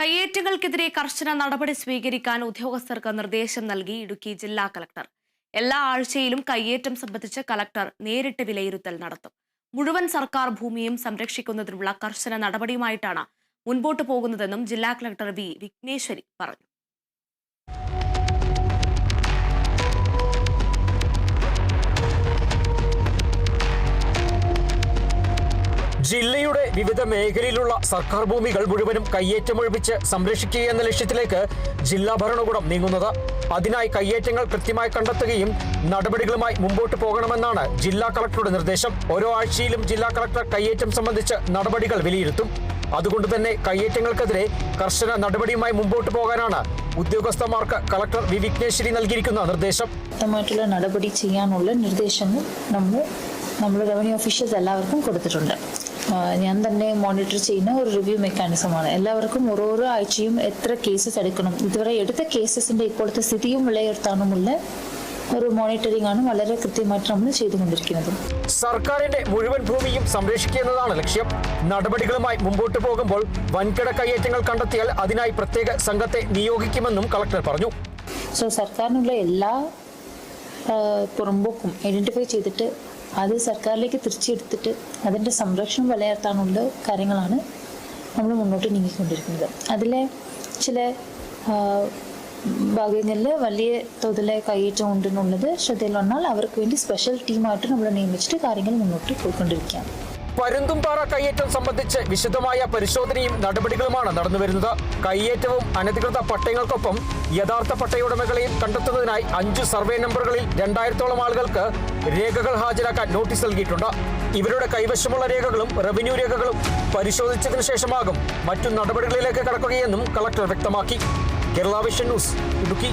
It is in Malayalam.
കയ്യേറ്റങ്ങൾക്കെതിരെ കർശന നടപടി സ്വീകരിക്കാൻ ഉദ്യോഗസ്ഥർക്ക് നിർദ്ദേശം നൽകി ഇടുക്കി ജില്ലാ കളക്ടർ എല്ലാ ആഴ്ചയിലും കയ്യേറ്റം സംബന്ധിച്ച് കളക്ടർ നേരിട്ട് വിലയിരുത്തൽ നടത്തും. മുഴുവൻ സർക്കാർ ഭൂമിയും സംരക്ഷിക്കുന്നതിനുള്ള കർശന നടപടിയുമായിട്ടാണ് മുൻപോട്ട് പോകുന്നതെന്നും ജില്ലാ കളക്ടർ വി വിഘ്നേശ്വരി പറഞ്ഞു. വിവിധ മേഖലയിലുള്ള സർക്കാർ ഭൂമികൾ മുഴുവനും കയ്യേറ്റമൊഴിപ്പിച്ച് സംരക്ഷിക്കുക എന്ന ലക്ഷ്യത്തിലേക്ക് ജില്ലാ ഭരണകൂടം നീങ്ങുന്നത്. അതിനായി കയ്യേറ്റങ്ങൾ കൃത്യമായി കണ്ടെത്തുകയും നടപടികളുമായി മുമ്പോട്ട് പോകണമെന്നാണ് ജില്ലാ കളക്ടറുടെ നിർദ്ദേശം. ഓരോ ആഴ്ചയിലും ജില്ലാ കളക്ടർ കയ്യേറ്റം സംബന്ധിച്ച് നടപടികൾ വിലയിരുത്തും. അതുകൊണ്ട് തന്നെ കയ്യേറ്റങ്ങൾക്കെതിരെ കർശന നടപടിയുമായി മുമ്പോട്ട് പോകാനാണ് ഉദ്യോഗസ്ഥന്മാർക്ക് കളക്ടർ വി. വിഘ്നേശ്വരി നൽകിയിരിക്കുന്ന നിർദ്ദേശം. നടപടി ചെയ്യാനുള്ള നിർദ്ദേശങ്ങൾ നമ്മൾ നമ്മൾ റവന്യൂ ഓഫീഷ്യൽസ് എല്ലാവർക്കും കൊടുത്തിട്ടുണ്ട്. ഞാൻ തന്നെ മോണിറ്റർ ചെയ്യുന്ന ഒരു റിവ്യൂ മെക്കാനിസമാണ് എല്ലാവർക്കും ഓരോരോ ആഴ്ചയും എത്ര കേസസ് എടുക്കണം. ഇതുവരെ എടുത്ത കേസസിന്റെ ഇപ്പോഴത്തെ സ്ഥിതിയും വിലയിരുത്താനുമുള്ള ഒരു മോണിറ്ററിംഗ് ആണ് വളരെ കൃത്യമായിട്ട് നമ്മൾ ചെയ്തുകൊണ്ടിരിക്കുന്നത്. സർക്കാരിന്റെ മുഴുവൻ ഭൂമിയും സംരക്ഷിക്കുക എന്നതാണ് ലക്ഷ്യം. നടപടികളുമായി മുമ്പോട്ട് പോകുമ്പോൾ വൻകിട കയ്യേറ്റങ്ങൾ കണ്ടെത്തിയാൽ അതിനായി പ്രത്യേക സംഘത്തെ നിയോഗിക്കുമെന്നും കളക്ടർ പറഞ്ഞു. സോ സർക്കാരിനുള്ള എല്ലാ പുറമ്പോക്കും ഐഡന്റിഫൈ ചെയ്തിട്ട് അത് സർക്കാരിലേക്ക് തിരിച്ചെടുത്തിട്ട് അതിന്റെ സംരക്ഷണം വിലയിരുത്താനുള്ള കാര്യങ്ങളാണ് നമ്മൾ മുന്നോട്ട് നീങ്ങിക്കൊണ്ടിരിക്കുന്നത്. അതിലെ ചില ഭാഗങ്ങളിൽ വലിയ തോതിലെ കയ്യേറ്റം ഉണ്ടെന്നുള്ളത് ശ്രദ്ധയിൽ വന്നാൽ അവർക്ക് വേണ്ടി സ്പെഷ്യൽ ടീമായിട്ട് നമ്മൾ നിയമിച്ചിട്ട് കാര്യങ്ങൾ മുന്നോട്ട് പോയിക്കൊണ്ടിരിക്കുകയാണ്. പരുന്തുംപാറ കയ്യേറ്റം സംബന്ധിച്ച് വിശദമായ പരിശോധനയും നടപടികളുമാണ് നടന്നുവരുന്നത്. കയ്യേറ്റവും അനധികൃത പട്ടയങ്ങൾക്കൊപ്പം യഥാർത്ഥ പട്ടയുടമകളെയും കണ്ടെത്തുന്നതിനായി അഞ്ച് സർവേ നമ്പറുകളിൽ രണ്ടായിരത്തോളം ആളുകൾക്ക് രേഖകൾ ഹാജരാക്കാൻ നോട്ടീസ് നൽകിയിട്ടുണ്ട്. ഇവരുടെ കൈവശമുള്ള രേഖകളും റവന്യൂ രേഖകളും പരിശോധിച്ചതിനു ശേഷമാകും മറ്റു നടപടികളിലേക്ക് കടക്കുകയെന്നും കളക്ടർ വ്യക്തമാക്കി. Kerala vision news Idukki.